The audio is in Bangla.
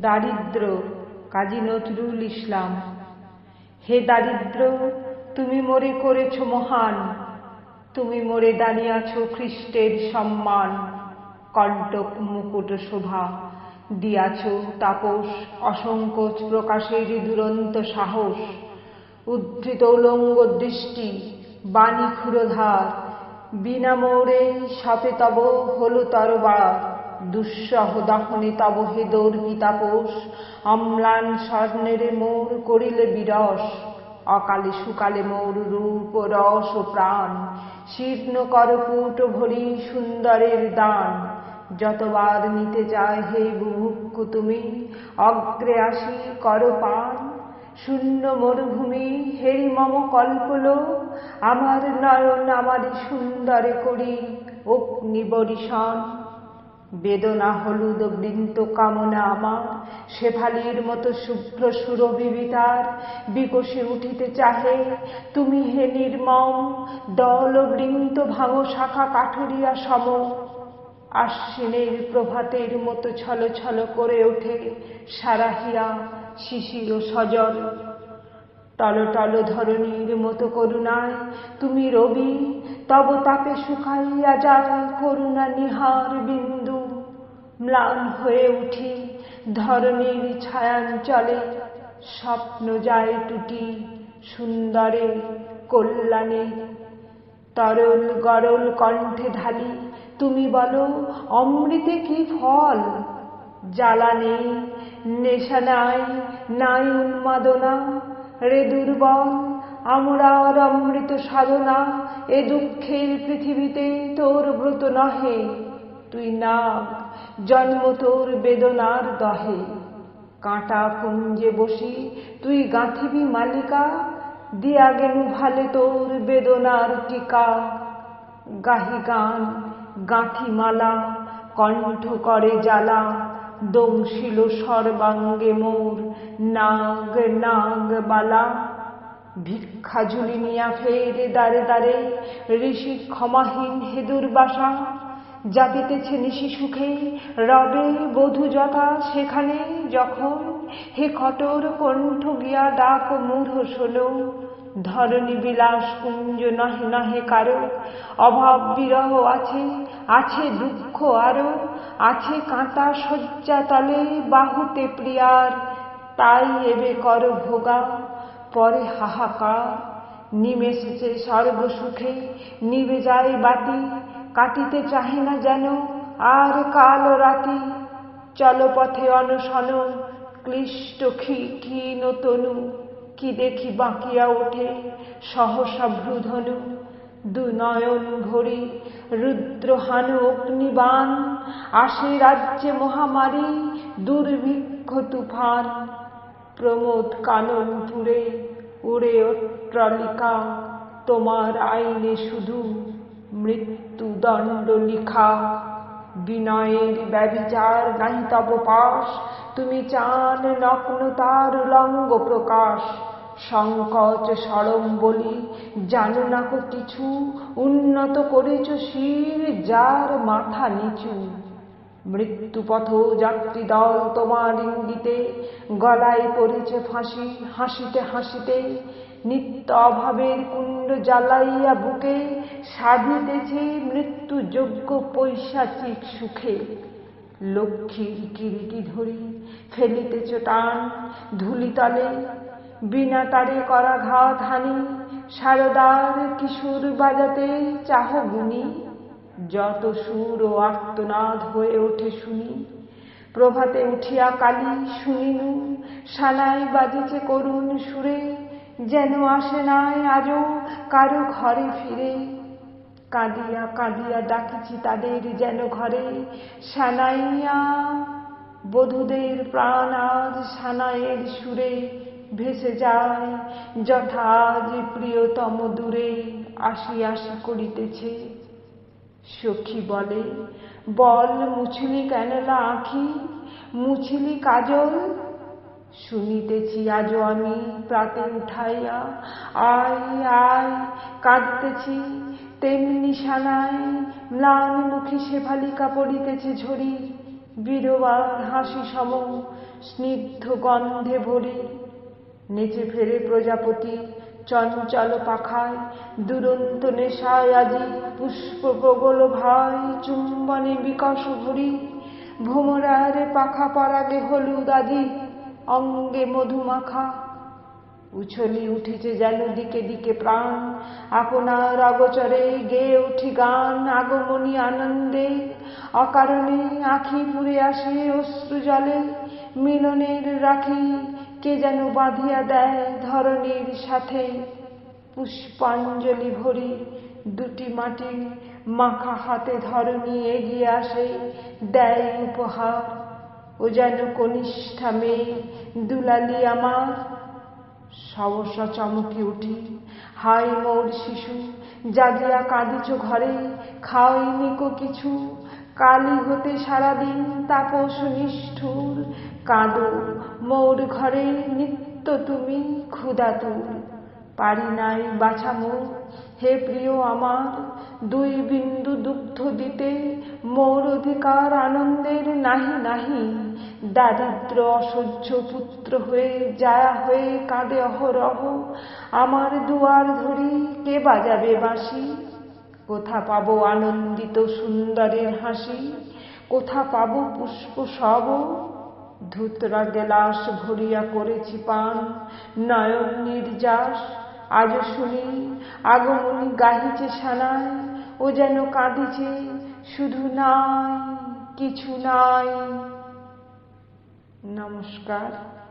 দারিদ্র, কাজী নজরুল ইসলাম। হে দারিদ্র, তুমি মোরে করেছ মহান। তুমি মোরে আছো খ্রিস্টের সম্মান। কণ্টক মুকুট শোভা, দিয়াছ তাপস, অসংকোচ প্রকাশের দুরন্ত সাহস। উদ্ধৃত উলঙ্গ দৃষ্টি, বাণী ক্ষুরধার বিনা মোড়ে সাপে তব হল তরবার। দুঃসহ দহনে তব হে দর্পিতাপোষ অম্লান স্বর্ণের মোর করিলে বিরস। অকালে সুকালে মোর রূপ, রস ও প্রাণ। শীর্ণ করপুট ভরি সুন্দরের দান। যতবার নিতে চায় হে বুভুক্ষ তুমি, অগ্রে আসি কর পান। শূন্য মরুভূমি হেরি মম কল্পলোক, আমার নয়ন আমারি সুন্দরে করি। অগ্নি বরিশন বেদনা, হলুদ, বৃন্ত কামনা আমার। শেফালির মতো শুভ্র সুরবিবিতার বিকশে উঠিতে চাহে। তুমি হে নির্মম, দল বৃন্ত ভাঙো শাখা কাঠুরিয়া সম। আশ্বিনের প্রভাতের মতো ছল ছল করে ওঠে সারাহিয়া শিশির সজল। টল টল ধরণীর মতো করুণায় তুমি রবি, তব তাপে শুকাইয়া যায় করুণা নিহার বিন্দু। ম্লান হয়ে উঠি, ধরণীর ছায়াঞ্চলে, স্বপ্ন যায় টুটি সুন্দরে, কল্যাণে। তরল গরল কণ্ঠে ঢালি, তুমি বলো, অমৃতে কি ফল? জ্বালা নেই, নেশা নাই নাই উন্মাদনা। রে দুর্বল, আমরার অমৃত সাধনা, এ দুঃখের পৃথিবীতে তোর ব্রত নহে। তুই নাগ জন্ম তোর বেদনার দহে। কাঁটা কুঞ্জে বসি, তুই গাঁথিবি মালিকা, দিয়া গেনু ভালে তোর বেদনার টিকা। গাহি গান, গাঁথি মালা, কণ্ঠ করে জ্বালা দংশিল সর্বাঙ্গে মোর নাগ নাগ বালা। ভিক্ষা ঝুলি নিয়া ফেরে দারে দারে, ঋষি ক্ষমাহীন হেদুর বাসা। জাপিতেছে নিশি সুখে। রবে বধু যথা সেখানে যখন। হে কঠোর কণ্ঠ গিয়া ডাক মূঢ় শোনো। ধরণী বিলাস কুঞ্জ নহে নহে কারও। অভাব বিরহ আছে আছে দুঃখ আরও। আছে কাঁটা শয্যা তলে বাহুতে প্রিয়ার। তাই এবে কর ভোগা, পরে হাহাকার। নিমেষেছে সর্বসুখে নিবে যায় বাতি। কাটিতে চাহে না যেন। আর কাল রাতি চলো পথে অনশন, ক্লিষ্ট ক্ষীণ তনু কি দেখি বাঁকিয়া ওঠে সহসা ভ্রুধনু। দু নয়ন ভরি রুদ্রহান অগ্নিবান আসে রাজ্যে মহামারী, দুর্ভিক্ষ তুফান। প্রমোদ কাননপুরে উড়ে অট্টালিকা, তোমার আইনে শুধু দণ্ড লিখা। বিনয়ের ব্যবিচার নাহি তব পাশ। তুমি চান নগ্নতার লঙ্গ প্রকাশ। সংকচ সরম বলি, জানো না কিছু? উন্নত করেছ শির যার মাথা নিচু। মৃত্যুপথ যাত্রী দল তোমার ইঙ্গিতে গলায় পড়েছে ফাঁসি, হাসিতে হাসিতে নিত্য অভাবের কুণ্ড জ্বালাইয়া বুকে সাধিতেছে মৃত্যু যোগ্য পৈশাচিক সুখে। লক্ষ্মীর কিরিটি ধরি ফেলিতেছ টান ধুলিতলে, বিনা তারে করা ঘাত হানি সারদার কিশোর বাজাতে চাহ গুনি যত সুর ও আর্তনাদ হয়ে ওঠে শুনি। প্রভাতে উঠিয়া কালি শুনিনু সানাই বাজিছে করুণ সুরে, যেন আসে নাই আজও কারও ঘরে ফিরে। কাঁদিয়া কাঁদিয়া ডাকিছি তাদের যেন ঘরে সানাইয়া বধূদের প্রাণ আজ সানাইয়ের সুরে ভেসে যায় যথা আজ প্রিয়তম দূরে আসি আসি করিতেছে। সখী বলে, বল মুছলি কেনলা আঁখি? মুছলি কাজল? শুনিতেছি আজও আমি প্রাতে উঠাইয়া, আয় আয়, কাঁদতেছি। তেমনি সানায় ম্লান মুখে শেফালিকা পড়িতেছে ঝরি বিধবার হাসি সম স্নিগ্ধ গন্ধে ভরি, নেচে ফেরে প্রজাপতি। চঞ্চল পাখায় দুরন্ত নেশায় আজি পুষ্প প্রবল ভাই চুম্বনে বিকশ ভরি, ভোমরার পাখা পরাগে হলুদ আদি, অঙ্গে মধুমাখা। উছলি উঠেছে যেন দিকে দিকে প্রাণ, আপনার অগচরে গেয়ে উঠি গান, আগমনী আনন্দে। অকারণে আখি পুড়ে আসে অশ্রু জলে মিলনের রাখি কে যেন বাঁধিয়া দেয় ধরণীর সাথে পুষ্পাঞ্জলি ভরি। দুটি মাটি মাখা হাতে ধরণী এগিয়ে আসে, দেয় উপহার। ও যেন কনিষ্ঠা মেয়ে, দুলালি আমার। সহসা চমকে উঠি, হাই মোর শিশু, জাগিয়া কাঁদিছ ঘরে, খাওয়াইনি কো কিছু। কালি হতে সারাদিন তাপস নিষ্ঠুর, কাঁদো, মোর ঘরে নিত্য তুমি ক্ষুধাতুর পারি নাই বাছামো, হে প্রিয় আমার, দুই বিন্দু দুগ্ধ দিতে মোর অধিকার আনন্দের নাহি নাহি। দারিদ্র অসহ্য পুত্র হয়ে যায়া হয়ে কাঁদে অহরহ। আমার দুয়ার ধরি কে বাজাবে বাঁশি? কোথা পাবো আনন্দিত সুন্দরের হাসি? কোথা পাবো পুষ্প সব? ধুতরা গেলাস ভরিয়া করেছি পান। নয়ন নির্যাস, আজ শুনি আগমনী গাহিছে সানায় ও যেন কাঁদিছে, শুধু নাই, কিছু নাই। নমস্কার।